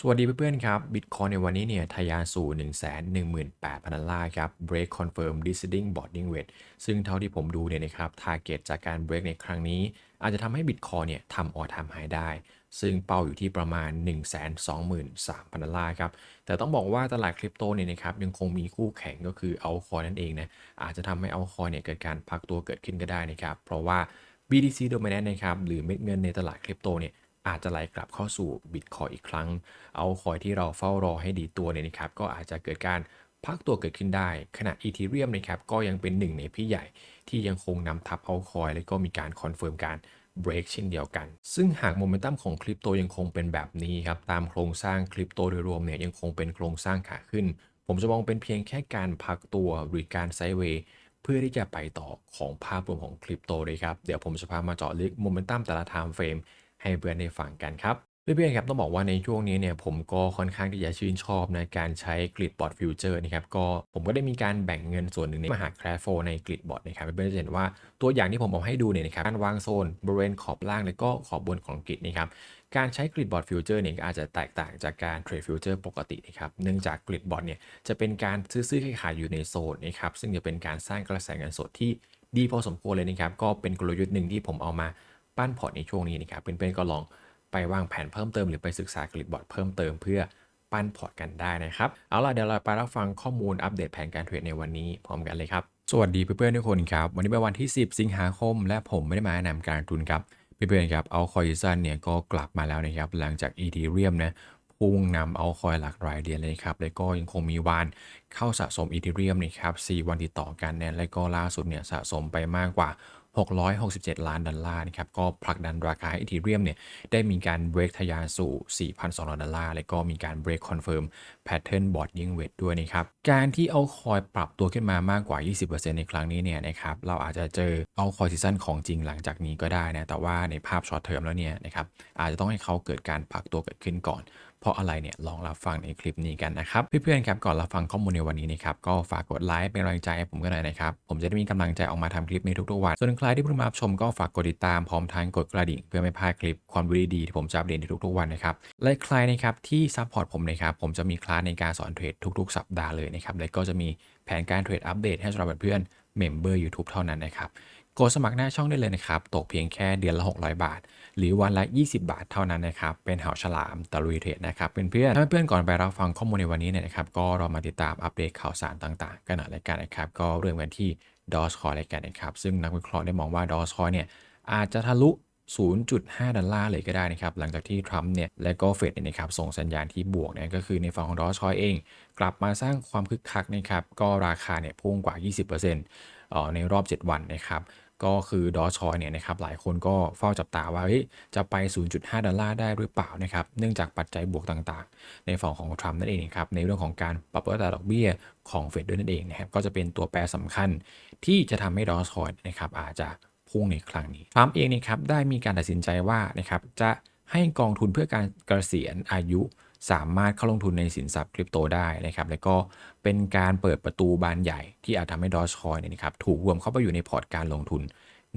สวัสดีเพื่อนๆครับบิตคอยในวันนี้เนี่ยทะยานสู่ 1 1 8 0 0 0 ดอลลาร์ครับ break confirm descending boarding weight ซึ่งเท่าที่ผมดูเนี่ยนะครับ target จากการ break ในครั้งนี้ อาจจะทำให้บิตคอยเนี่ยทำ all time high ได้ ซึ่งเป้าอยู่ที่ประมาณ 123,000 ดอลลาร์ครับ แต่ต้องบอกว่าตลาดคริปโตเนี่ยนะครับยังคงมีคู่แข่งก็คือเอาคอยนั่นเองนะ อาจจะทำให้เอาคอยเนี่ยเกิดการพักตัวเกิดขึ้นก็ได้นะครับ เพราะว่า BTC dominant นะครับหรือเม็ดเงินในตลาดคริปโตเนี่ย อาจจะไหลกลับเข้าสู่บิตคอยอีกครั้ง เอาคอยที่เราเฝ้ารอให้ดีตัวเนี่ยนะครับ ก็อาจจะเกิดการพักตัวเกิดขึ้นได้ ขณะอีทีเรียมนะครับ ก็ยังเป็นหนึ่งในพี่ใหญ่ที่ยังคงนำทับเอาคอย และก็มีการคอนเฟิร์มการ break เช่นเดียวกัน ซึ่งหากโมเมนตัมของคริปโตยังคงเป็นแบบนี้ครับ ตามโครงสร้างคริปโตโดยรวมเนี่ยยังคงเป็นโครงสร้างขาขึ้น ผมจะมองเป็นเพียงแค่การพักตัวหรือการไซเวย์เพื่อที่จะไปต่อของภาพรวมของคริปโตเลยครับ เดี๋ยวผมจะพามาเจาะลึกโมเมนตัมแต่ละ time frame ให้เพื่อนได้ฟังกันครับเพื่อนๆครับต้องบอกว่าในช่วงนี้เนี่ยผมก็ค่อนข้างที่จะชื่นชอบในการใช้กริดบอร์ดฟิวเจอร์นะครับก็ผมก็ได้มีการแบ่งเงินส่วนหนึ่งในมหาแครโฟในกริดบอร์ดนะครับเพื่อนๆจะเห็นว่าตัวอย่างที่ผมเอาให้ดูเนี่ยนะครับการวางโซนบริเวณขอบล่างและก็ขอบบนของกริดนะครับการใช้กริดบอร์ดฟิวเจอร์เนี่ยก็อาจจะแตกต่างจากการเทรดฟิวเจอร์ปกตินะครับเนื่องจากกริดบอร์ดเนี่ยจะเป็นการซื้อๆขายอยู่ในโซนนะครับซึ่งจะเป็นการสร้างกระแสเงินสดที่ดีพอสมควรเลยนะครับก็เป็นกลยุทธ์หนึ่งที่ผมเอามา ปั้นพอร์ตในช่วงนี้นะครับเพื่อนๆก็ลองไปวางแผนเพิ่มเติมหรือไปศึกษากริดบอร์ดเพิ่มเติมเพื่อปั้นพอร์ตกันได้นะครับ เอาล่ะเดี๋ยวเราไปรับฟังข้อมูลอัปเดตแผนการเทรดในวันนี้พร้อมกันเลยครับ สวัสดีเพื่อนๆทุกคนครับ วันนี้เป็นวันที่ 10 สิงหาคม และผมไม่ได้มาแนะนำการทุนครับเพื่อนๆครับเอาคอยซันเนี่ยก็กลับมาแล้วนะครับหลังจากอีทีเรียมนะพุ่งนำเอาคอยหลักรายเดือนเลยครับแล้วก็ยังคงมีวานเข้าสะสมอีทีเรียมนะครับ4วันติดต่อกันเนี่ยและก็ล่าสุดเนี่ยสะสมไปมากกว่า 667 ล้านดอลลาร์นะครับก็ผลักดันราคาอีทีเรียมเนี่ยได้มีการเบรกทะยานสู่ 4,200 ดอลลาร์ และก็มีการเบรกคอนเฟิร์มแพทเทิร์นบอร์ดยิงเวทด้วยนะครับ การที่เอาคอยปรับตัวขึ้นมามากกว่า 20%ในครั้งนี้เนี่ยนะครับเราอาจจะเจอเอาคอยซีซั่นของจริงหลังจากนี้ก็ได้นะแต่ว่าในภาพช็อตเทอมแล้วเนี่ยนะครับอาจจะต้องให้เขาเกิดการพักตัวเกิดขึ้นก่อน ราะอะไรเนี่ยลองรับฟังในคลิปนี้กันนะครับเพื่อนๆครับก่อนรับฟังข้อมูลในวันนี้นะครับก็ฝากกดไลค์เป็นกำลังใจให้ผมกันหน่อยนะครับผมจะได้มีกำลังใจออกมาทำคลิปในทุกๆวันส่วนใครที่เพิ่งมาชมก็ฝากกดติดตามพร้อมทั้งกดกระดิ่งเพื่อไม่พลาดคลิปความรู้ดีๆที่ผมจะอัปเดตในทุกๆวันนะครับและใครนะครับที่ซัพพอร์ตผมนะครับผมจะมีคลาสในการสอนเทรดทุก ๆ สัปดาห์เลยนะครับและก็จะมีแผนการเทรดอัปเดตให้สำหรับเพื่อนเมมเบอร์ YouTube เท่านั้นนะครับ กดสมัครหน้าช่องได้เลยนะครับ ตกเพียงแค่เดือนละ 600 บาท หรือวันละ 20 บาทเท่านั้นนะครับ เป็นเหาฉลามตะลุยเทรดนะครับเป็นเพื่อนถ้าเพื่อนก่อนไปรับฟังข้อมูลในวันนี้เนี่ยนะครับ ก็เรามาติดตามอัปเดตข่าวสารต่างๆ กันหน่อยละกันนะครับ ก็เริ่มกันที่ดอสคอยเลยกันนะครับ ซึ่งนักวิเคราะห์ได้มองว่าดอสคอยเนี่ยอาจจะทะลุ 0.5 ดอลลาร์เลยก็ได้นะครับ หลังจากที่ทรัมป์เนี่ย และก็เฟดเนี่ยนะครับ ส่งสัญญาณที่บวกเนี่ยก็คือในฝั่งของดอสคอยเอง กลับมาสร้างความคึกคักนะครับ ก็ราคาเนี่ยพุ่งกว่า 20%ในรอบ 7 วันนะครับ ก็คือดอชอยเนี่ยนะครับหลายคนก็เฝ้าจับตาว่าจะไป 0.5 ดอลลาร์ได้หรือเปล่านะครับเนื่องจากปัจจัยบวกต่างๆ ในฝั่งของทรัมป์นั่นเองครับในเรื่องของการปรับลดอัตราดอกเบี้ยของเฟดด้วยนั่นเองนะครับก็จะเป็นตัวแปรสำคัญที่จะทำให้ดอชอยนะครับอาจจะพุ่งในครั้งนี้ทรัมป์เองนะครับได้มีการตัดสินใจว่านะครับจะให้กองทุนเพื่อการเกษียณอายุ สามารถเข้าลงทุนในสินทรัพย์คริปโตได้นะครับแล้วก็เป็นการเปิดประตูบานใหญ่ที่อาจทำให้ดอ g คอยเนี่ยนะครับถูกรวมเข้าไปอยู่ในพอร์ตการลงทุน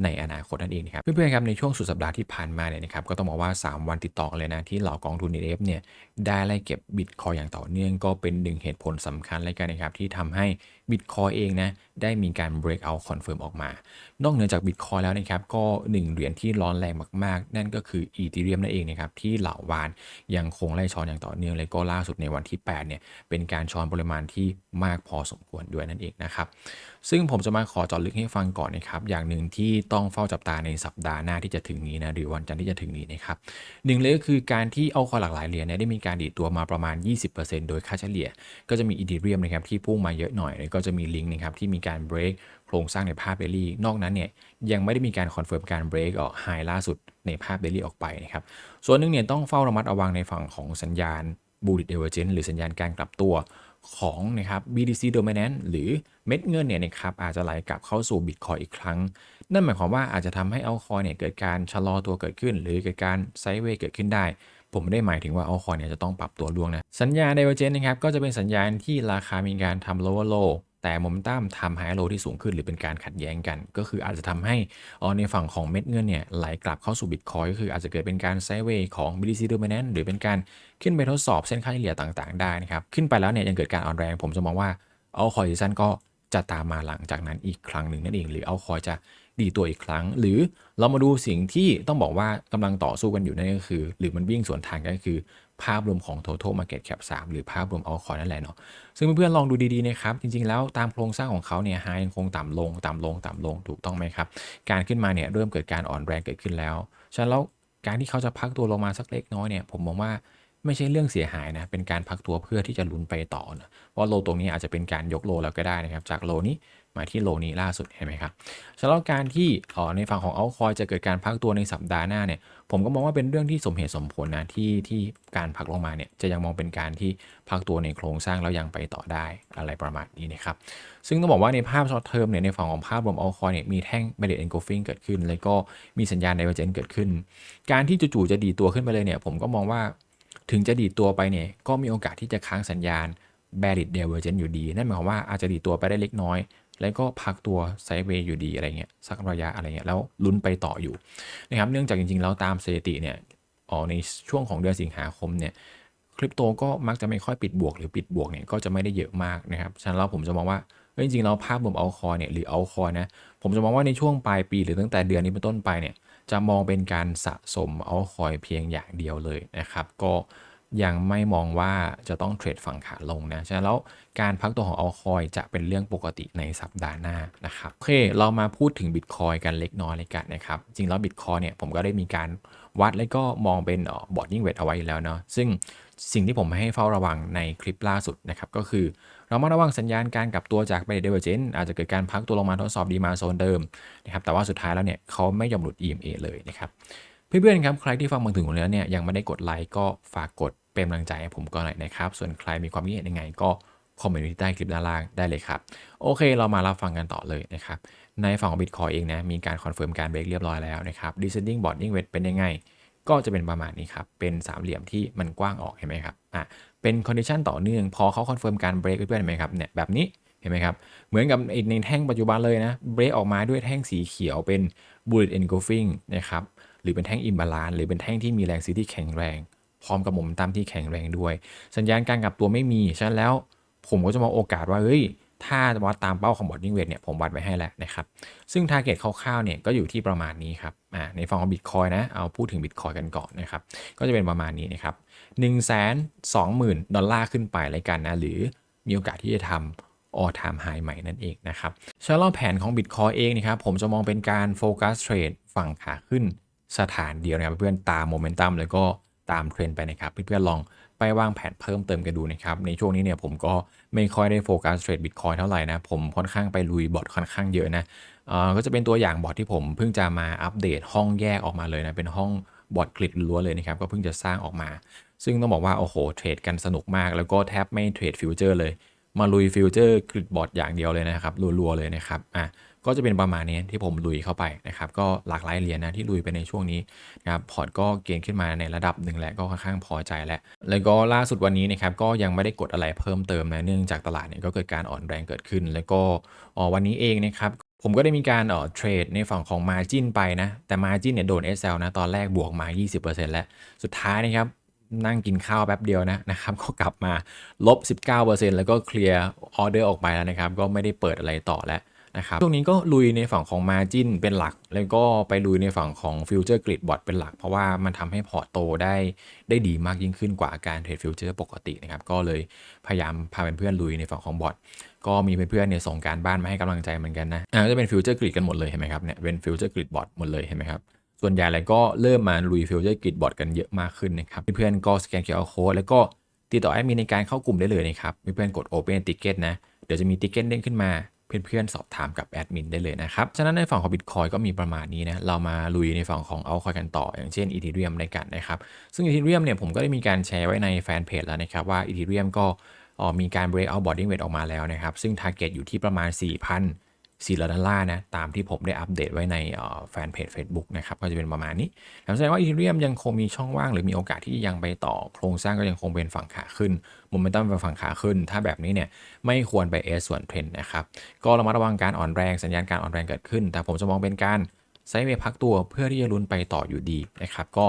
ในอนาคตนั่นเองนะครับเพื่อนๆครับในช่วงสุดสัปดาห์ที่ผ่านมาเนี่ยนะครับก็ต้องบอกว่า 3 วันติดต่อกันเลยนะที่เหล่ากองทุน ETF เนี่ย ได้ไล่เก็บบิตคอยอย่างต่อเนื่องก็เป็นหนึ่งเหตุผลสำคัญเลยกันนะครับ ที่ทำให้บิตคอยเองนะได้มีการ break out confirm ออกมา นอกเหนือจากบิตคอยแล้วนะครับ ก็หนึ่งเหรียญที่ร้อนแรงมากๆ นั่นก็คืออีทีเรียมนั่นเองนะครับที่เหล่าวานยังคงไล่ช้อนอย่างต่อเนื่องเลยก็ล่าสุดในวันที่8เนี่ยเป็นการช้อนปริมาณที่มากพอสมควรด้วยนั่นเองนะครับซึ่งผมจะมาขอจาะลึกให้ฟังก่อนนะครับอย่างหนึ่งที่ต้องเฝ้าจับตาในสัปดาห์หน้าที่จะถึงนี้นะหรือวันจันทร์ที่จะถึงนี้นะครับหนึ่งเลยก็คือการที่เอาคอยหลากหลายเหรียญเนี่ยได้มีการดีดตัวมาประมาณ 20%โดยค่าเฉลี่ย ก็จะมีอีทีเรียมนะครับที่พุ่งมาเยอะหน่อย แล้วก็จะมีลิงก์นะครับที่มีการ break โครงสร้างในภาพเบลลี่ นอกนั้นเนี่ยยังไม่ได้มีการคอนเฟิร์มการ break ออกไฮล่าสุดในภาพเบลลี่ออกไปนะครับ ส่วนหนึ่งเนี่ยต้องเฝ้าระมัดระวังในฝั่งของสัญญาณ bullish divergence หรือสัญญาณการกลับตัวของนะครับ BTC dominant หรือเม็ดเงินเนี่ยนะครับอาจจะไหลกลับเข้าสู่ Bitcoin อีกครั้ง นั่นหมายความว่าอาจจะทำให้เอาคอยเนี่ยเกิดการชะลอตัวเกิดขึ้น หรือเกิดการไซด์เวย์เกิดขึ้นได้ ผมไม่ได้หมายถึงว่าเอาคอยเนี่ยจะต้องปรับตัวล่วงนะ สัญญาณ divergence นะครับก็จะเป็นสัญญาณที่ราคามีการทำ lower low แต่โมเมนตัมทำไฮโลที่สูงขึ้นหรือเป็นการขัดแย้งกัน ก็คืออาจจะทำให้ในฝั่งของเม็ดเงินเนี่ยไหลกลับเข้าสู่บิตคอยก็คืออาจจะเกิดเป็นการไซเวย์ของ BTC Dominant หรือเป็นการขึ้นไปทดสอบเส้นค่าเฉลี่ยต่างๆ ได้นะครับ ขึ้นไปแล้วเนี่ยยังเกิดการอ่อนแรง ผมจะมองว่าเอาคอยซีซันก็จะตามมาหลังจากนั้นอีกครั้งหนึ่งนั่นเอง หรือเอาคอยจะ ดีตัวอีกครั้ง หรือเรามาดูสิ่งที่ต้องบอกว่ากำลังต่อสู้กันอยู่นั่นก็คือ หรือมันวิ่งสวนทางกันก็คือ ภาพรวมของ total market cap 3 หรือภาพรวมเอาคอยนั่นแหละเนาะซึ่งเพื่อนๆลองดูดีๆนะครับ จริงๆแล้วตามโครงสร้างของเขาเนี่ยไฮยังคงต่ำลงต่ำลงต่ำลงถูกต้องไหมครับ การขึ้นมาเนี่ยเริ่มเกิดการอ่อนแรงเกิดขึ้นแล้วฉะนั้นแล้วการที่เขาจะพักตัวลงมาสักเล็กน้อยเนี่ยผมมองว่าไม่ใช่เรื่องเสียหายนะ เป็นการพักตัวเพื่อที่จะลุ้นไปต่อนะเพราโลตรงนี้อาจจะเป็นการยกโลแล้วก็ได้นะครับ จากโลนี้ มาที่โลนี้ล่าสุดเห็นไหมครับฉะนั้นแล้วการที่ในฝั่งของเอาคอยจะเกิดการพักตัวในสัปดาห์หน้าเนี่ยผมก็มองว่าเป็นเรื่องที่สมเหตุสมผลนะที่ที่การพักลงมาเนี่ยจะยังมองเป็นการที่พักตัวในโครงสร้างแล้วยังไปต่อได้อะไรประมาณนี้นะครับซึ่งต้องบอกว่าในภาพช็อตเทอมเนี่ยในฝั่งของภาพรวมเอาคอยเนี่ยมีแท่ง b a r r i e r engulfing เกิดขึ้น แล้วก็มีสัญญาณ divergence เกิดขึ้น การที่จู่ๆจะดีตัวขึ้นไปเลยเนี่ยผมก็มองว่าถึงจะดีตัวไปเนี่ยก็มีโอกาสที่จะค้างสัญญาณ b a r r i e r divergence อยู่ดี นั่นหมายความว่าอาจจะดีตัวไปได้เล็กน้อย แล้วก็พักตัวไซด์เวย์อยู่ดีอะไรเงี้ยสักระยะอะไรเงี้ยแล้วลุ้นไปต่ออยู่นะครับเนื่องจากจริงๆแล้วตามสถิติเนี่ยอ๋อในช่วงของเดือนสิงหาคมเนี่ยคริปโตก็มักจะไม่ค่อยปิดบวกหรือปิดบวกเนี่ยก็จะไม่ได้เยอะมากนะครับฉะนั้นแล้วผมจะมองว่าจริงๆแล้วภาพรวมเอาคอเนี่ยหรือเอาคอนะผมจะมองว่าในช่วงปลายปีหรือตั้งแต่เดือนนี้เป็นต้นไปเนี่ยจะมองเป็นการสะสมเอาคอยเพียงอย่างเดียวเลยนะครับ ก็ ยังไม่มองว่าจะต้องเทรดฝั่งขาลงนะฉะนั้นแล้วการพักตัวของเอาคอยจะเป็นเรื่องปกติในสัปดาห์หน้านะครับโอเค เรามาพูดถึงบิตคอยกันเล็กน้อยเลยกันนะครับ จริงแล้วบิตคอยเนี่ยผมก็ได้มีการวัดแล้วก็มองเป็นบอดยิ่งเวทเอาไว้แล้วเนาะซึ่งสิ่งที่ผมให้เฝ้าระวังในคลิปล่าสุดนะครับก็คือเรามาระวังสัญญาณการกลับตัวจากไปเดเวอร์เจนอาจจะเกิดการพักตัวลงมาทดสอบดีมาโซนเดิมนะครับแต่ว่าสุดท้ายแล้วเนี่ยเขาไม่ยอมหลุด EMA เลยนะครับเพื่อนๆครับใครที่ฟังมาถึงตรงนี้แล้วเนี่ยยังไม่ได้กดไลค์ก็ฝากกด เป็นกำลังใจให้ผมก่อนหน่อยนะครับ ส่วนใครมีความคิดเห็นยังไงก็คอมเมนต์ไว้ที่ใต้คลิปด้านล่างได้เลยครับ โอเคเรามารับฟังกันต่อเลยนะครับ ในฝั่งของ Bitcoin เองนะมีการคอนเฟิร์มการเบรกเรียบร้อยแล้วนะครับ descending bottoming wedge เป็นยังไง ก็จะเป็นประมาณนี้ครับ เป็นสามเหลี่ยมที่มันกว้างออกเห็นไหมครับอะเป็นคอนดิชันต่อเนื่อง พอเขาคอนเฟิร์มการเบรกเพื่อนๆเห็นไหมครับเนี่ยแบบนี้เห็นไหมครับ เหมือนกับในแท่งปัจจุบันเลยนะเบรกออกมาด้วยแท่งสีเขียวเป็น bullet engulfing นะครับหรือเป็นแท่ง imbalance หรือเป็นแท่งที่มีแรงซื้อที่แข็งแรง พร้อมกับโมเมตัมที่แข็งแรงด้วย สัญญาณการกลับตัวไม่มีฉะนั้นแล้วผมก็จะมองโอกาสว่าเฮ้ยถ้าวัดตามเป้าของบอดดิ้งเวทเนี่ยผมวัดไว้ให้แล้วนะครับ ซึ่ง t a r g e t คร่าวๆเนี่ยก็อยู่ที่ประมาณนี้ครับอ่าในฝั่งของบิตคอยนะ เอาพูดถึงบิตคอยกันก่อนนะครับ ก็จะเป็นประมาณนี้นะครับ1 2 0 0 0 0ดอลลาร์ขึ้นไปเลยกันนะ หรือมีโอกาสที่จะทำออทามไฮใหม่นั่นเองนะครับชาร์ลแผนของ Bitcoin เองนะครับ ผมจะมองเป็นการโฟกัสเทรดฝั่งขาขึ้นสถานเดียวนะครับเพื่อนตามโมเมนตัมแล้วก็ ตามเทรนไปนะครับ เพื่อนๆลองไปวางแผนเพิ่มเติมกันดูนะครับ ในช่วงนี้เนี่ยผมก็ไม่ค่อยได้โฟกัสเทรดบิตคอยเท่าไหร่นะ ผมค่อนข้างไปลุยบอทค่อนข้างเยอะนะก็จะเป็นตัวอย่างบอทที่ผมเพิ่งจะมาอัปเดตห้องแยกออกมาเลยนะ เป็นห้องบอทกริดล้วนเลยนะครับ ก็เพิ่งจะสร้างออกมา ซึ่งต้องบอกว่าโอ้โหเทรดกันสนุกมาก แล้วก็แทบไม่เทรดฟิวเจอร์เลย มาลุยฟิวเจอร์กริดบอทอย่างเดียวเลยนะครับรัวๆเลยนะครับอะ ก็จะเป็นประมาณนี้ที่ผมลุยเข้าไปนะครับก็หลากหลายเหรียญนะที่ลุยไปในช่วงนี้นะครับพอร์ตก็เกณฑ์ขึ้นมาในระดับหนึ่งแล้วก็ค่อนข้างพอใจแล้ว แล้วก็ล่าสุดวันนี้นะครับก็ยังไม่ได้กดอะไรเพิ่มเติมนะเนื่องจากตลาดเนี่ยก็เกิดการอ่อนแรงเกิดขึ้น แล้วก็วันนี้เองนะครับผมก็ได้มีการเอ่อเทรดในฝั่งของ Margin ไปนะ แต่ Margin เนี่ยโดน SL นะ ตอนแรกบวกมา 20%แล้ว สุดท้ายนะครับ นั่งกินข้าวแป๊บเดียวนะนะครับ ก็กลับมาลบ 19%แล้วก็เคลียร์ออเดอร์ออกไปแล้วนะครับ ก็ไม่ได้เปิดอะไรต่อแล้ว นะครับช่วงนี้ก็ลุยในฝั่งของ Margin เป็นหลัก แล้วก็ไปลุยในฝั่งของ Future Grid Bot เป็นหลัก เพราะว่ามันทำให้พอร์ตโตได้ได้ดีมากยิ่งขึ้นกว่าการเทรดฟิวเจอร์ปกตินะครับ ก็เลยพยายามพาเพื่อนๆลุยในฝั่งของบอทก็มีเพื่อนๆเนี่ยส่งการบ้านมาให้กำลังใจเหมือนกันนะอ่าจะเป็นฟิวเจอร์กริดกันหมดเลยเห็นไหมครับเนี่ยเป็นฟิวเจอร์กริดบอทหมดเลยเห็นไหมครับส่วนใหญ่เลยก็เริ่มมาลุยฟิวเจอร์กริดบอทกันเยอะมากขึ้นนะครับเพื่อนๆก็สแกน QR Code แล้วก็ติดต่อแอดมินในการเข้ากลุ่มได้เลยนะครับเพื่อนๆกด Open Ticket นะเดี๋ยวจะมี Ticket เด้งขึ้นมา เพื่อนๆ สอบถามกับแอดมินได้เลยนะครับ ฉะนั้นในฝั่งของ Bitcoin ก็มีประมาณนี้นะ เรามาลุยในฝั่งของเอาคอยกันต่อ อย่างเช่น Ethereum ในกันนะครับ ซึ่ง Ethereum เนี่ยผมก็ได้มีการแชร์ไว้ในแฟนเพจแล้วนะครับว่า Ethereum ก็มีการ break out boarding weight ออกมาแล้วนะครับ ซึ่ง target อยู่ที่ประมาณ 4ดอลลาร์นะตามที่ผมได้อัปเดตไว้ในแฟนเพจ Facebook นะครับก็จะเป็นประมาณนี้แสดงว่าอีเทเรียมยังคงมีช่องว่างหรือมีโอกาสที่ยังไปต่อโครงสร้างก็ยังคงเป็นฝั่งขาขึ้นโมเมนตัมเป็นฝั่งขาขึ้น ถ้าแบบนี้เนี่ยไม่ควรไปเอสส่วนเทรนนะครับก็ระมัดระวังการอ่อนแรงสัญญาณการอ่อนแรงเกิดขึ้น แต่ผมจะมองเป็นการไซด์เวย์พักตัวเพื่อที่จะลุ้นไปต่ออยู่ดีนะครับก็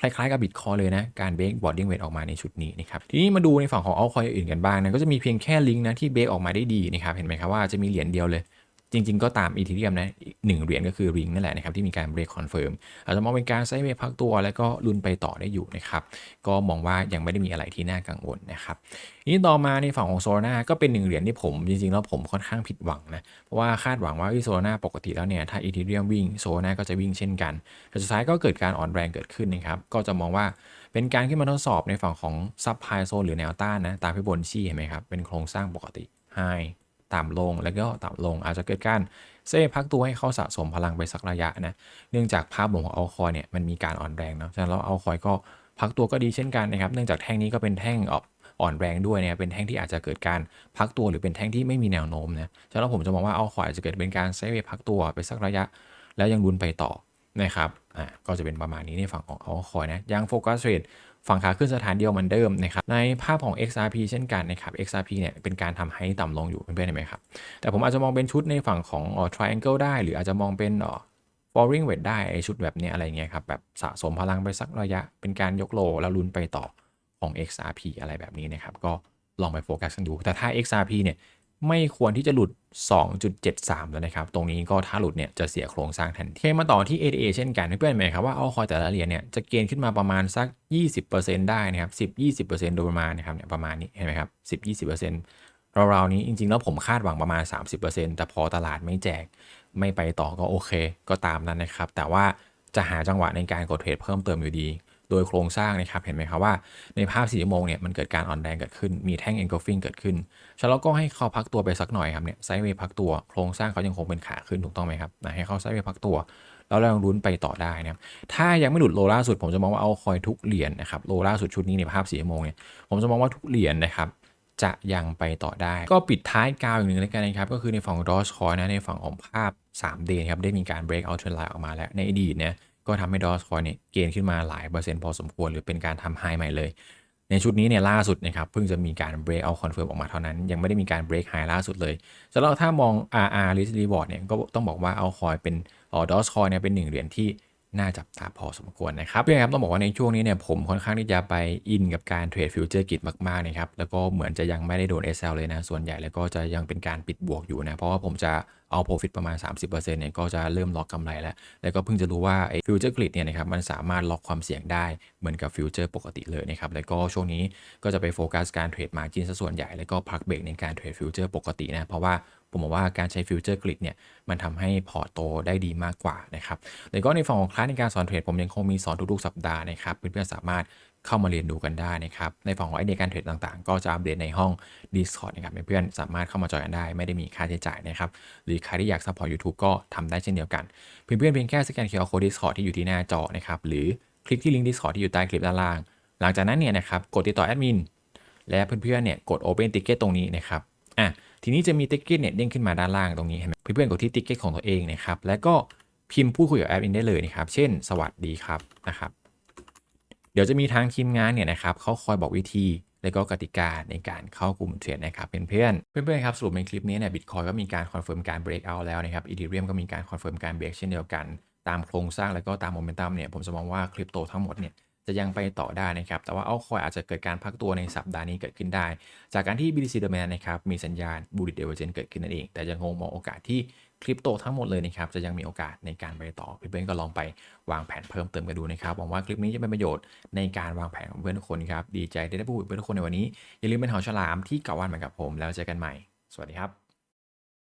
คล้ายๆกับบิตคอยเลยนะ การเบรกบอร์ดิ้งเวทออกมาในชุดนี้นะครับ ทีนี้มาดูในฝั่งของเอาคอยอื่นกันบ้างนะ ก็จะมีเพียงแค่ลิงก์นะที่เบรกออกมาได้ดีนะครับ เห็นไหมครับว่าจะมีเหรียญเดียวเลย จริง ๆ ก็ตามอีทีเรียมนะหนึ่งเหรียญก็คือริงนั่นแหละนะครับที่มีการเบรกคอนเฟิร์มอาจจะมองเป็นการไซเวพักตัว แล้วก็ลุนไปต่อได้อยู่นะครับ ก็มองว่ายังไม่ได้มีอะไรที่น่ากังวลนะครับนี้ต่อมาในฝั่งของโซลาร่าก็เป็นหนึ่งเหรียญที่ผมจริง ๆ แล้วผมค่อนข้างผิดหวังนะ เพราะว่าคาดหวังว่าโซลาร่าปกติแล้วเนี่ยถ้าอีทีเรียมวิ่งโซลาร่าก็จะวิ่งเช่นกัน แต่สุดท้ายก็เกิดการอ่อนแรงเกิดขึ้นนะครับก็จะมองว่าเป็นการขึ้นมาทดสอบในฝั่งของซับไพโซนหรือแนวต้านนะตามที่บนชี้เห็นไหมครับเป็นโครงสร้างปกติไฮ ต่ำลงแล้วก็ต่ำลงอาจจะเกิดการเซพักตัวให้เข้าสะสมพลังไปสักระยะนะเนื่องจากภาพรวมของเอาคอยเนี่ยมันมีการอ่อนแรงเนาะฉะนั้นเราเอาคอยก็พักตัวก็ดีเช่นกันนะครับเนื่องจากแท่งนี้ก็เป็นแท่งออกอ่อนแรงด้วยเนี่ยเป็นแท่งที่อาจจะเกิดการพักตัวหรือเป็นแท่งที่ไม่มีแนวโน้มนะฉะนั้นผมจะมองว่าเอาคอยอาจจะเกิดเป็นการไซด์เวย์พักตัวไปสักระยะ แล้วยังลุ้นไปต่อนะครับอ่าก็จะเป็นประมาณนี้ในฝั่งของเอาคอยนะยังโฟกัสเทรด ฝั่งขาขึ้นสถานเดียวเหมือนเดิมนะครับในภาพของ XRP เช่นกันนะครับ XRP เนี่ยเป็นการทำให้ต่ำลงอยู่เพื่อนๆเห็นไหมครับแต่ผมอาจจะมองเป็นชุดในฝั่งของ triangle ได้ หรืออาจจะมองเป็น falling wedge ได้ชุดแบบนี้อะไรเงี้ยครับแบบสะสมพลังไปสักระยะ เป็นการยกโลแล้วลุ้นไปต่อของ XRP อะไรแบบนี้นะครับก็ลองไปโฟกัสกันดู แต่ถ้า XRP เนี่ย ไม่ควรที่จะหลุด 2.73 แล้วนะครับ ตรงนี้ก็ถ้าหลุดเนี่ยจะเสียโครงสร้างทันทีมาต่อที่ ADA เช่นกันเพื่อนๆไหมครับว่าเอาคอยแต่ละเหรียญเนี่ยจะเกณฑ์ขึ้นมาประมาณสัก 20%ได้นะครับ 10-20%โดยประมาณนะครับเนี่ยประมาณนี้เห็นไหมครับ 10-20%ราวๆนี้จริงๆ แล้วผมคาดหวังประมาณ 30%แต่พอตลาดไม่แจกไม่ไปต่อก็โอเค ก็ตามนั้นนะครับ แต่ว่าจะหาจังหวะในการกดเทรดเพิ่มเติมอยู่ดี โดยโครงสร้างนะครับ เห็นไหมครับว่าในภาพ4ชั่วโมงเนี่ยมันเกิดการอ่อนแรงเกิดขึ้น มีแท่ง engulfing เกิดขึ้นฉะนั้นเราก็ให้เขาพักตัวไปสักหน่อยครับเนี่ยไซด์เวย์พักตัวโครงสร้างเขายังคงเป็นขาขึ้นถูกต้องไหมครับนะให้เขาไซด์เวย์พักตัว แล้วเรายังลุ้นไปต่อได้นะครับถ้ายังไม่หลุดโลล่าสุด ผมจะมองว่าเอาคอยทุกเหรียญนะครับโลล่าสุดชุดนี้ในภาพ4ชั่วโมงเนี่ยผมจะมองว่าทุกเหรียญนะครับจะยังไปต่อได้ ก็ปิดท้ายกาวอีกหนึ่งแล้วกันนะครับ ก็คือในฝั่งของดอชคอยนะในฝั่งของภาพ 3D ครับได้มีการ break out trend line ออกมาแล้วในอดีตเนี่ย ก็ทำให้ดอชคอยเนี่ยเกณฑ์ขึ้นมาหลายเปอร์เซ็นต์พอสมควร หรือเป็นการทำไฮใหม่เลย ในชุดนี้เนี่ยล่าสุดนะครับเพิ่งจะมีการ break out confirm ออกมาเท่านั้น ยังไม่ได้มีการ break high ล่าสุดเลยสำหรับถ้ามอง RR risk reward เนี่ยก็ต้องบอกว่าเอาคอยเป็นออดอชคอยเนี่ยเป็นหนึ่งเหรียญที่น่าจับตาพอสมควรนะครับเพื่อนครับต้องบอกว่าในช่วงนี้เนี่ยผมค่อนข้างที่จะไปอินกับการเทรดฟิวเจอร์กิจมากๆนะครับแล้วก็เหมือนจะยังไม่ได้โดน SL เลยนะส่วนใหญ่แล้วก็จะยังเป็นการปิดบวกอยู่นะเพราะว่าผมจะ เอา profit ประมาณ 30%เนี่ยก็จะเริ่มล็อกกำไรแล้ว แล้วก็เพิ่งจะรู้ว่าไอ้ฟิวเจอร์กริดเนี่ยนะครับมันสามารถล็อกความเสี่ยงได้เหมือนกับฟิวเจอร์ปกติเลยนะครับแล้วก็ช่วงนี้ก็จะไปโฟกัสการเทรดมาจินซะส่วนใหญ่ แล้วก็พักเบรกในการเทรดฟิวเจอร์ปกตินะเพราะว่าผมบอกว่าการใช้ฟิวเจอร์กริดเนี่ยมันทำให้พอร์ตโตได้ดีมากกว่านะครับแล้วก็ในฝั่งของคลาสในการสอนเทรดผมยังคงมีสอนทุกๆสัปดาห์นะครับเพื่อนๆสามารถ เข้ามาเรียนดูกันได้นะครับ ในฝั่งของไอเดียการเทรดต่างๆ ก็จะอัปเดตในห้อง Discord นะครับเพื่อนๆสามารถเข้ามาจอยกันได้ ไม่ได้มีค่าใช้จ่ายนะครับ หรือใครที่อยากซัพพอร์ต YouTube ก็ทำได้เช่นเดียวกัน เพื่อนๆเพียงแค่สแกน QR Code Discord ที่อยู่ที่หน้าจอนะครับหรือคลิกที่ลิงก์ Discord ที่อยู่ใต้คลิปด้านล่าง หลังจากนั้นเนี่ยนะครับกดติดต่อแอดมินและเพื่อนๆเนี่ยกด Open Ticket ตรงนี้นะครับอะทีนี้จะมีติ๊กเก็ตเนี่ยเด้งขึ้นมาด้านล่างตรงนี้เห็นไหมเพื่อนๆกดที่ติ๊กเก็ตของตัวเองนะครับแล้วก็พิมพ์พูดคุยกับแอดมินได้เลยนะครับ เช่น สวัสดีครับนะครับ เดี๋ยวจะมีทางทีมงานเนี่ยนะครับเขาคอยบอกวิธีและก็กติกาในการเข้ากลุ่มเทรดนะครับเพื่อนๆเพื่อนๆครับสรุปในคลิปนี้เนี่ยบิตคอยก็มีการคอนเฟิร์มการเบรกเอาแล้วนะครับอีเทเรียมก็มีการคอนเฟิร์มการเบรกเช่นเดียวกัน ตามโครงสร้างแล้วก็ตามโมเมนตัมเนี่ยผมจะมองว่าคริปโตทั้งหมดเนี่ยจะยังไปต่อได้นะครับ แต่ว่าเอาคอยอาจจะเกิดการพักตัวในสัปดาห์นี้เกิดขึ้นได้ จากการที่ BTC Demand นะครับ มีสัญญาณ bullish divergence เกิดขึ้นนั่นเอง แต่ยังคงมองโอกาสที่ คริปโตทั้งหมดเลยนะครับจะยังมีโอกาสในการไปต่อเพื่อนๆก็ลองไปวางแผนเพิ่มเติมกันดูนะครับหวังว่าคลิปนี้จะเป็นประโยชน์ในการวางแผนของเพื่อนทุกคนครับดีใจได้ได้พูดกับเพื่อนทุกคนในวันนี้อย่าลืมเป็นหอฉลามที่เก่าวันเหมือนกับผมแล้วเจอกันใหม่ สวัสดีครับ